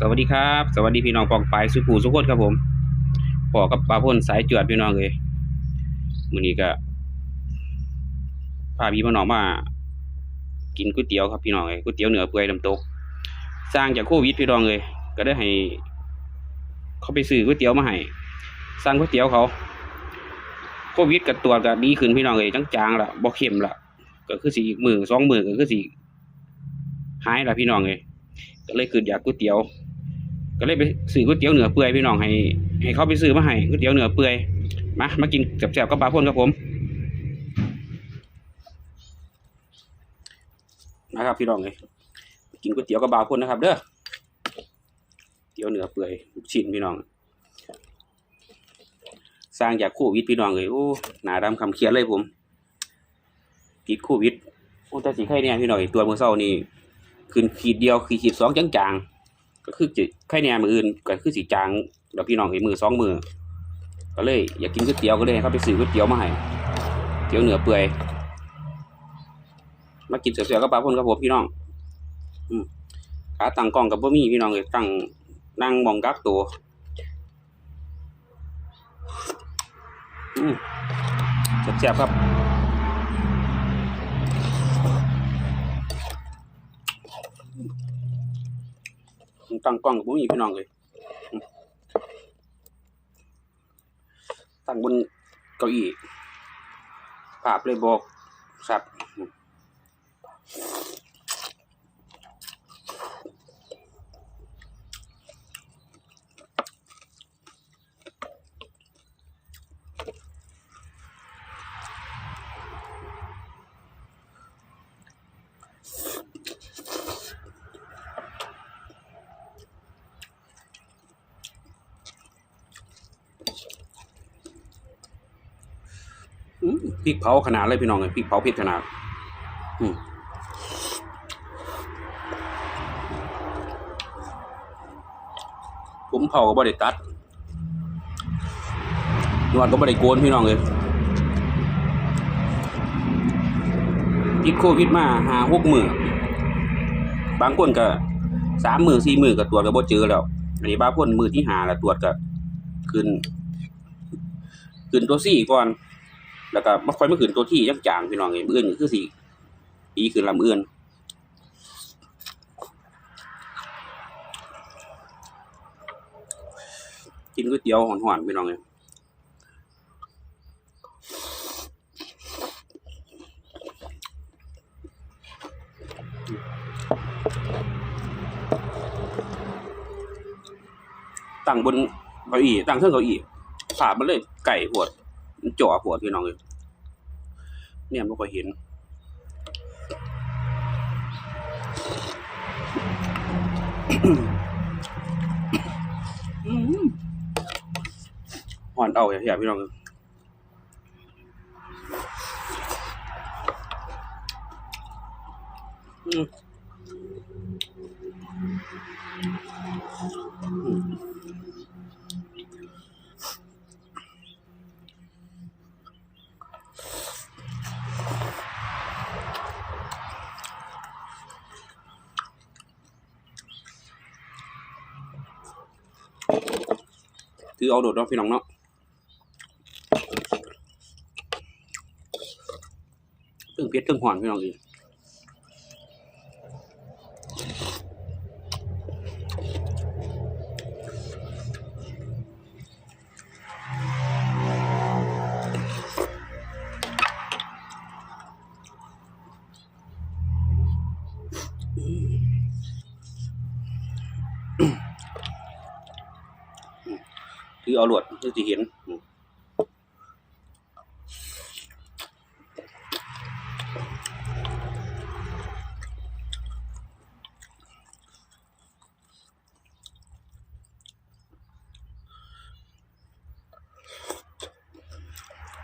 สวัสดีครับ สวัสดีพี่น้องปองปายสุภูสุขคนครับผมปอกับปลาพ่นสายจวดพี่น้องเลยมือนี้ก็พาพี่พี่น้องมา กินก๋วยเตี๋ยวครับพี่น้องเลยก๋วยเตี๋ยวเหนือเปื่อยน้ำตก สร้างจากโควิดพี่น้องเลยก็ได้ให้ เขาไปซื้อก๋วยเตี๋ยวมาให้สั่งก๋วยเตี๋ยวเขาโควิดกับตัวจก็ดีขึ้นพี่น้องเลยจางๆละบ่เข้มละก็คือสิอีกมือสองมือก็คือสิหายละพี่น้องเลยก็เลยคืออยากก๋วยเตี๋ยว ก็เลยไปซื้อก๋วยเตี๋ยวเนื้อเปื่อยพี่น้องให้ให้เขาไปซื้อมาให้ก๋วยเตี๋ยวเนื้อเปื่อยมามากินแซ่บๆกับปลาพ่นครับผมนะครับพี่น้องเลยกินก๋วยเตี๋ยวกับปลาพ่นนะครับ เด้อเตี๋ยวเนื้อเปื่อยลูกชิ้นพี่น้อง สร้างจากโควิดพี่น้องเลยโอ้หนาดำคำเขียนเลยผมติดโควิดโอ้แต่สีไข่เนี่ยพี่น้องตัวมือเศร้านี่ขึ้นขีดเดียวขีดสองจางๆ ก็คือจิไข่แหนมมืออื่นก็คือสีจางแล้วพี่น้องเห็นมือสองมือก็เลยอยากกินก๋วยเตี๋ยวก็เลยเขาไปซื้อก๋วยเตี๋ยวมาให้เตี๋ยวเหนือเปื่อยมากินเสียวๆกับปลาพ่นครับผมพี่น้องอืมขาตั้งกล้องกับบ่มีพี่น้องเลยตั้งนั่งมองกักตัวอืมแซ่บๆครับ ตั้งกล้องกับผมมีพี่น้องเลยตั้งบนเก้าอี้ภาพเลยบอกสับ พริกเผาขนาดเลยพี่น้องเลยพริกเผาเผ็ดขนาดมผมเผาก็บ่ได้ตัดนวดก็บ่ได้โกนพี่น้องเลยพิษโควิดมาหาหกมือบางคนก็สามมือสี่มือก็ตรวจก็บ่เจอแล้วอันนี้บางคนมือที่หาแล้วตรวจก็ขึ้นขึ้นตัวสี่ก่อน แล้วก็มาค่อยมาขึ้นตัวที่ยังจางพี่น้องเองมื้ออื่นก็คือสิดีขึ้นลำเอื่นกินก๋วยเตี๋ยวหอนๆพี่น้องเองตั้งบนเก้าอี้ตั้งเครื่องเก้าอี้ขามันเลยไก่ปวดมันจ่อปวพี่น้องเลย เนี่ยม่ค่อยเห็น หอนเอาอย่าพี่น้องเลยอืมอืมถือเอาโดดเนาะพี่รอง เพชรเครื่องหอนพี่น้ ถือเอาหลวดคือจะเห็น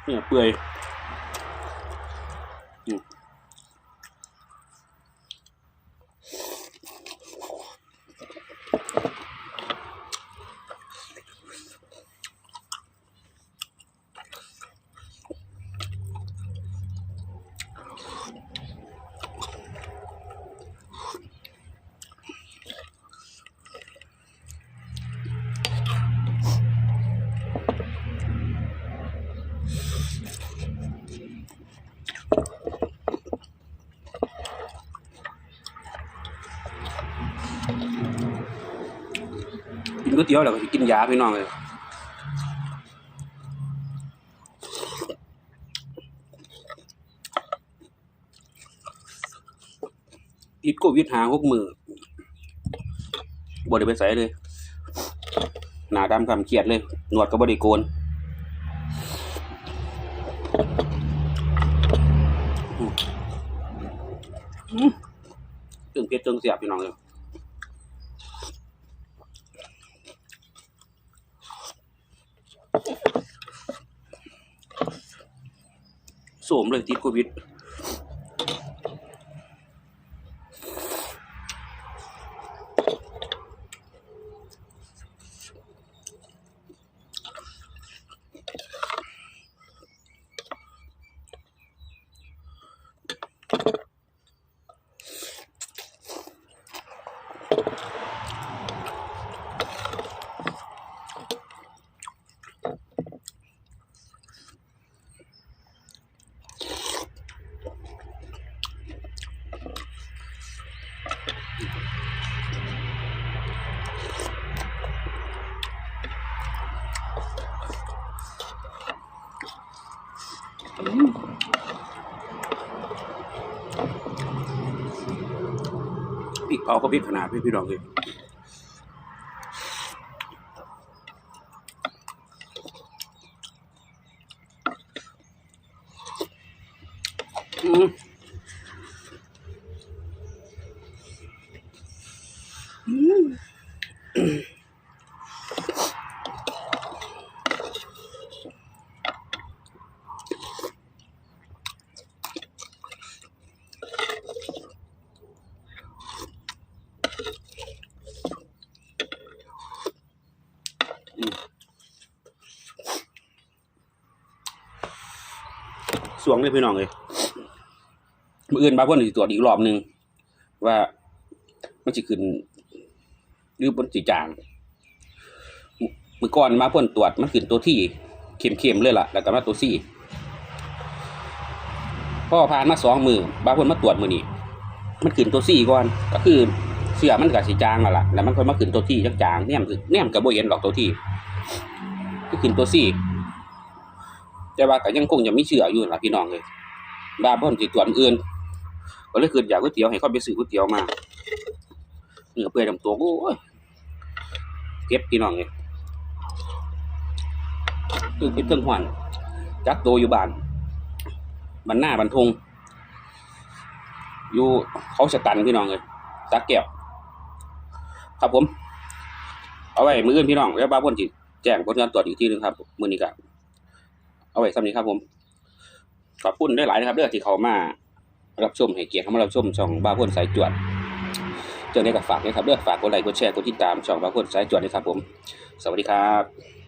เนี่ยเปื่อย ก๋วยเตี๋ยวแล้วก็สิกินยาพี่น้องเลยติดโควิดหาหกมือบ่ได้ไปใส่เลย หนาดำคำเครียดเลย หนวดก็บ่ได้โกนอืมตึงเพชรตึงเสียบพี่น้องเลย สมเลยติดโควิด เอาก็พริกขนาดพี่พี่น้องเลยอืมอืม สวงเลยพี่น้องเลยมืออื่นบาเพ่นสิตรวจอีกรอบหนึ่งว่ามันจะขึ้นหรือบนสีจางมือก่อนมาเพ่นตรวจมันขึ้นตัวที่เข้มๆเลยล่ะ แล้วก็มาตัวซี่พอผ่านมาสองมือบาเพ่นมาตรวจมือนี้มันขึ้นตัวซี่ก่อนก็คือเสื้อมันกับสีจางล่ะแล้วมันค่อยมาขึ้นตัวที่จางๆเนี่ยมนเนี่ยมกับโบเย็นหรอกตัวที่ก็ขึ้นตัวซี่ แต่ว่าก็ยังคงจะมีเชื่ออยู่ล่ะพี่น้องเลยบาเพิ่นสิตรวจอื่นก็เลยคืออยากก๋วยเตี๋ยวให้เขาไปซื้อก๋วยเตี๋ยวมาเนื้อเปื่อยลำตัวโอ้ยเก็บพี่น้องเลยคือเป็นเครื่องหวานจักโตอยู่บ้านบันหน้าบันทงอยู่เขาสตันพี่น้องเลยสักแก้วครับผม เอาไว้มืออื่นพี่น้องแล้วบ้าเพ่นสิแจ้งผลการตรวจอีกทีหนึงครับ มือนี้ก็ เอาไว้สำนี้ครับผม ขอบคุณได้หลายนะครับเรื่องที่เขามารับชมให้เกียรติเข้ามารับชมช่องบ้าพ่นสายจวดเจอในกับฝากด้วยครับเรื่องฝากกดไลค์กดแชร์กดติดตามช่องบ้าพ่นสายจวดด้ครับผม สวัสดีครับ